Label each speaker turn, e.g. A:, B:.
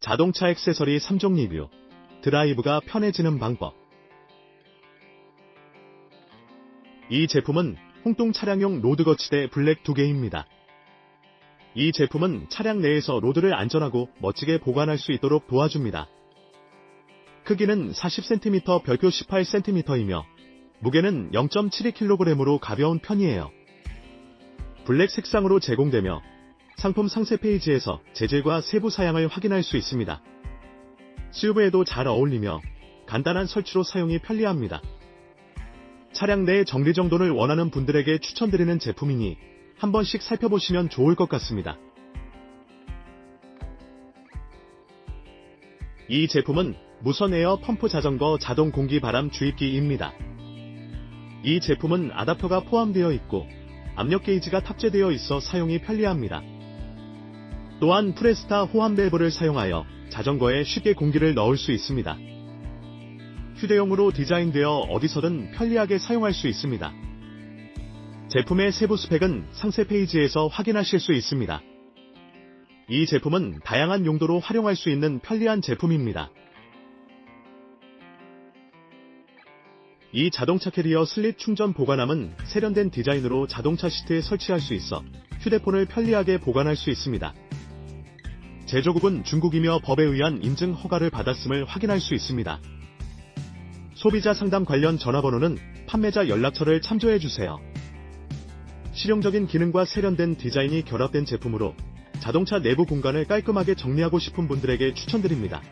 A: 자동차 액세서리 3종 리뷰. 드라이브가 편해지는 방법. 이 제품은 홍동 차량용 로드 거치대 블랙 두 개입니다. 이 제품은 차량 내에서 로드를 안전하고 멋지게 보관할 수 있도록 도와줍니다. 크기는 40cm 별표 18cm이며 무게는 0.72kg으로 가벼운 편이에요. 블랙 색상으로 제공되며 상품 상세 페이지에서 재질과 세부 사양을 확인할 수 있습니다. SUV에도 잘 어울리며 간단한 설치로 사용이 편리합니다. 차량 내 정리 정돈을 원하는 분들에게 추천드리는 제품이니 한 번씩 살펴보시면 좋을 것 같습니다. 이 제품은 무선 에어 펌프 자전거 자동 공기 바람 주입기입니다. 이 제품은 아답터가 포함되어 있고 압력 게이지가 탑재되어 있어 사용이 편리합니다. 또한 프레스타 호환 밸브를 사용하여 자전거에 쉽게 공기를 넣을 수 있습니다. 휴대용으로 디자인되어 어디서든 편리하게 사용할 수 있습니다. 제품의 세부 스펙은 상세 페이지에서 확인하실 수 있습니다. 이 제품은 다양한 용도로 활용할 수 있는 편리한 제품입니다. 이 자동차 캐리어 슬릿 충전 보관함은 세련된 디자인으로 자동차 시트에 설치할 수 있어 휴대폰을 편리하게 보관할 수 있습니다. 제조국은 중국이며 법에 의한 인증 허가를 받았음을 확인할 수 있습니다. 소비자 상담 관련 전화번호는 판매자 연락처를 참조해 주세요. 실용적인 기능과 세련된 디자인이 결합된 제품으로 자동차 내부 공간을 깔끔하게 정리하고 싶은 분들에게 추천드립니다.